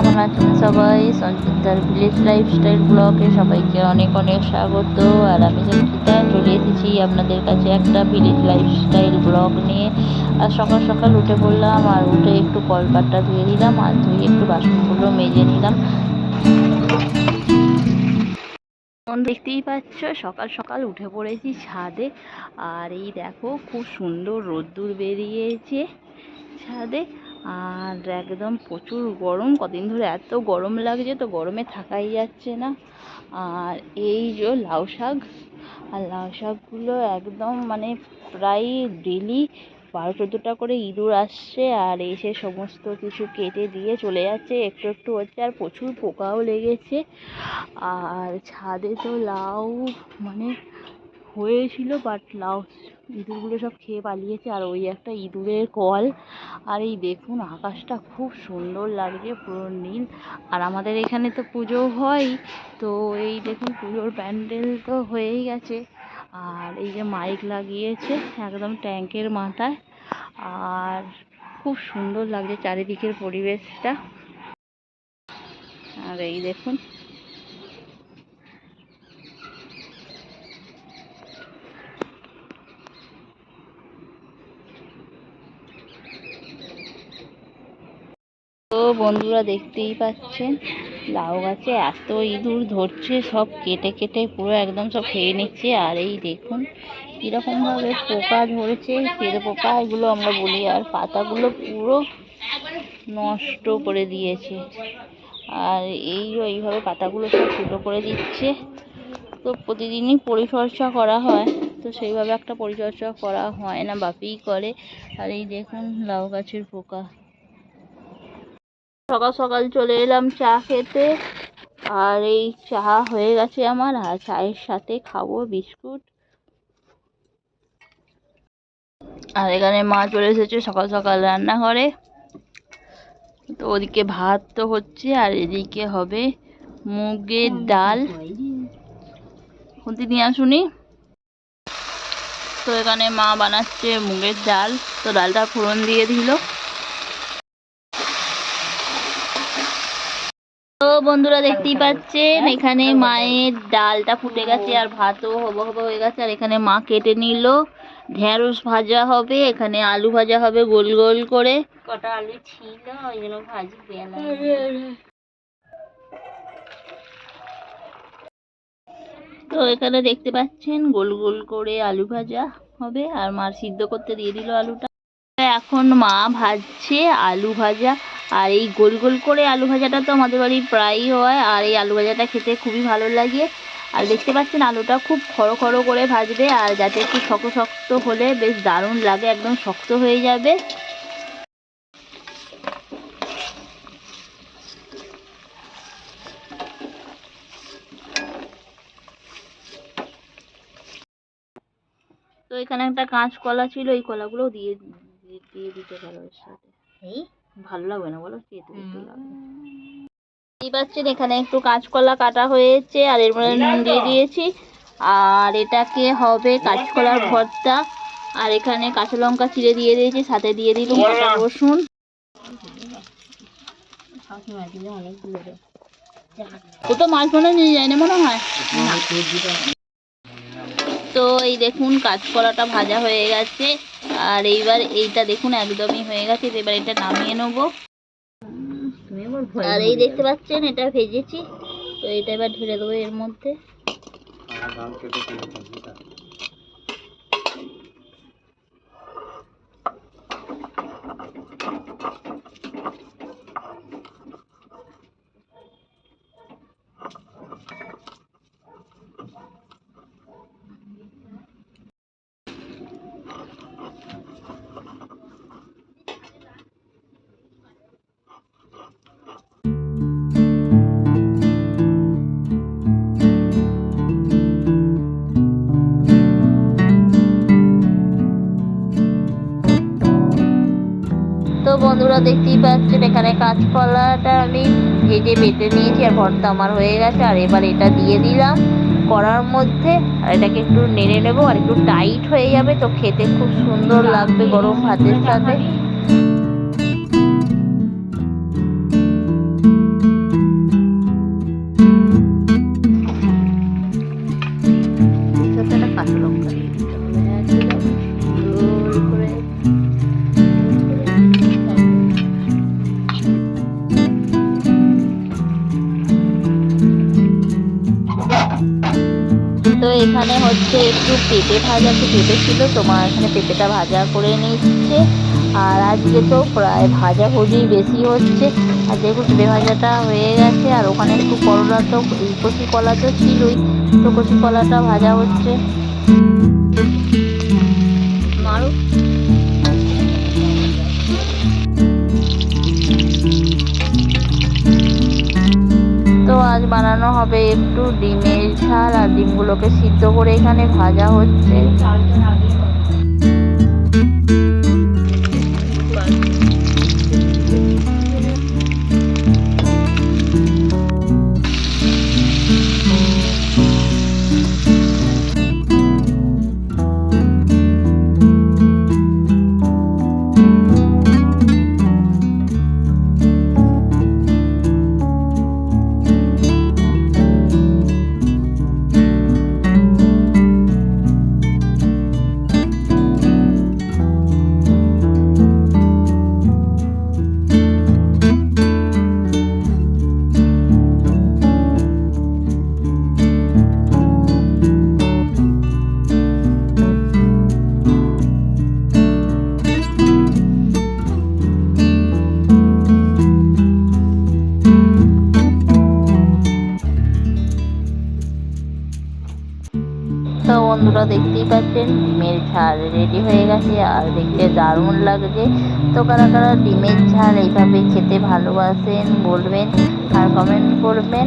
কেমন আছেন সবাই? সঞ্চিতার ভিলেজ লাইফস্টাইল ব্লগে সবাইকে অনেক অনেক স্বাগত। আর আমি সঞ্চিতা, চলে এসেছি আপনাদের কাছে একটা ভিলেজ লাইফস্টাইল ব্লগ নিয়ে। আর সকাল সকাল উঠে পড়লাম, আর উঠে একটু কলপাটটা ধুয়ে দিলাম আর ধুয়ে একটু বাসনগুলো মেজে নিলাম। দেখতেই পাচ্ছ, সকাল সকাল উঠে পড়েছি ছাদে। আর এই দেখো, খুব সুন্দর রোদ্দুর বেরিয়েছে ছাদে। আর একদম প্রচুর গরম। কদিন ধরে এত গরম লাগছে তো গরমে থাকাই যাচ্ছে না। আর এই যে লাউ শাক, আর লাউ শাকগুলো একদম মানে প্রায় ডেলি বারো চোদ্দোটা করে ইঁদুর আসছে আর এসে সমস্ত কিছু কেটে দিয়ে চলে যাচ্ছে। একটু একটু হচ্ছে আর প্রচুর পোকাও লেগেছে। আর ছাদে তো লাউ মানে হয়েছিল বাট লাউ ইঁদুরগুলো সব খেয়ে পালিয়েছে। আর ওই একটা ইঁদুরের কল। আর এই দেখুন, আকাশটা খুব সুন্দর লাগছে, পুরো নীল। আর আমাদের এখানে তো পুজো হয়। তো এই দেখুন, পুজোর প্যান্ডেল তো হয়েই গেছে। আর এই যে মাইক লাগিয়েছে, একদম ট্যাঙ্কের মাথায়। আর খুব সুন্দর লাগছে চারিদিকের পরিবেশটা। আর এই দেখুন তো বন্ধুরা দেখতেই পাচ্ছেন, লাউ গাছে এত ইঁদুর ধরছে, সব কেটে কেটে পুরো একদম সব খেয়ে নিচ্ছে। আর এই দেখুন, কীরকমভাবে পোকা ধরেছে কেঁদে পোকা এগুলো আমরা বলি, আর পাতাগুলো পুরো নষ্ট করে দিয়েছে। আর এই এইভাবে পাতাগুলো সব ফুটো করে দিচ্ছে। তো প্রতিদিনই পরিচর্যা করা হয়, তো সেইভাবে একটা পরিচর্যা করা হয় না, বাপিই করে। আর এই দেখুন, লাউ গাছের পোকা। সকাল সকাল চলে এলাম চা খেতে। আর এই চা হয়ে গেছে আমার, আর চায়ের সাথে খাব বিস্কুট। আর এখানে মা চলে এসেছে সকাল সকাল রান্না করে তো ওদিকে ভাত তো হচ্ছে, আর এদিকে হবে মুগের ডাল। খুন্তি নিয়ে আসুনি। তো এখানে মা বানাচ্ছে মুগের ডাল। তো ডালটা ফোড়ন দিয়ে দিল। তো বন্ধুরা দেখতেই পাচ্ছেন এখানে মায়ের ডালটা ফুটে গেছে আর ভাতও হব হব হয়ে গেছে আর এখানে মা কেটে নিল। ঢেঁড়স ভাজা হবে এখানে আলু ভাজা হবে গোল গোল করে। কটা আলু ছিল ওই জন্য ভাজি তো এখানে দেখতে পাচ্ছেন গোল গোল করে আলু ভাজা হবে আর মা সিদ্ধ করতে দিয়ে দিল আলুটা। এখন মা ভাজছে আলু ভাজা। আর এই গোল গোল করে আলু ভাজাটা তো আমাদের বাড়ি প্রায়ই হয়, আর এই আলু ভাজাটা খেতে খুবই ভালো লাগে। আর দেখতে পাচ্ছেন আলুটা খুব খড়ো খড়ো করে ভাজবে, আর যাতে একটু শক্ত শক্ত হলে বেশ দারুণ লাগে, একদম শক্ত হয়ে যাবে। তো এখানে একটা কাঁচকলা ছিল, এই কলাগুলো দিয়ে, দিয়ে- দিতে পারো এর সাথে। ভালো লাগবে না বলো? খেতে খেতে লাগবে। এই পাচ্ছেন এখানে একটু কাঁচকলা কাটা হয়েছে আর এর মধ্যে নুন দিয়ে দিয়েছি। আর এটাকে হবে কাঁচকলার ভর্তা। আর এখানে কাঁচা লঙ্কা চিড়ে দিয়ে দিয়েছি সাথে দিয়ে দিলাম কটা রসুন। ও তো মাছ মনে নিয়ে যায় না মনে হয়? তো এই দেখুন কাঁচকলাটা ভাজা হয়ে গেছে। আর এইবার এইটা দেখুন একদমই হয়ে গেছে। তো এবার এটা নামিয়ে নেব। আর এই দেখতে পাচ্ছেন এটা ভেজেছি। তো এটা এবার ঢেলে দেবো এর মধ্যে। দেখতেই পাচ্ছেন, এখানে কাঁচকলাটা আমি ভেজে বেটে নিয়েছি আর ভর্তা আমার হয়ে গেছে। আর এবার এটা দিয়ে দিলাম করার মধ্যে। আর এটাকে একটু নেড়ে নেব, আর একটু টাইট হয়ে যাবে, তো খেতে খুব সুন্দর লাগবে গরম ভাতের সাথে। এখানে হচ্ছে একটু পেঁপে ভাজা একটু পেঁপে ছিল তোমার এখানে পেঁপেটা ভাজা করে নিচ্ছে। আর আজকে তো প্রায় ভাজা ভুজি বেশি হচ্ছে। আর দেখো পেঁপে ভাজাটা হয়ে গেছে, আর ওখানে একটু করলা তো কচি কলা তো ছিলই, তো কচি কলাটা ভাজা হচ্ছে। বানানো হবে। একটু ডিমের ঝাল আর ডিমগুলোকে সিদ্ধ করে এখানে ভাজা হচ্ছে। দেখতেই পাচ্ছেন, ডিমের ঝাল রেডি হয়ে গেছে, আর দেখতে দারুণ লাগছে। তো কারা কারা ডিমের ঝাল এইভাবে খেতে ভালোবাসেন, বলবেন আর কমেন্ট করবেন।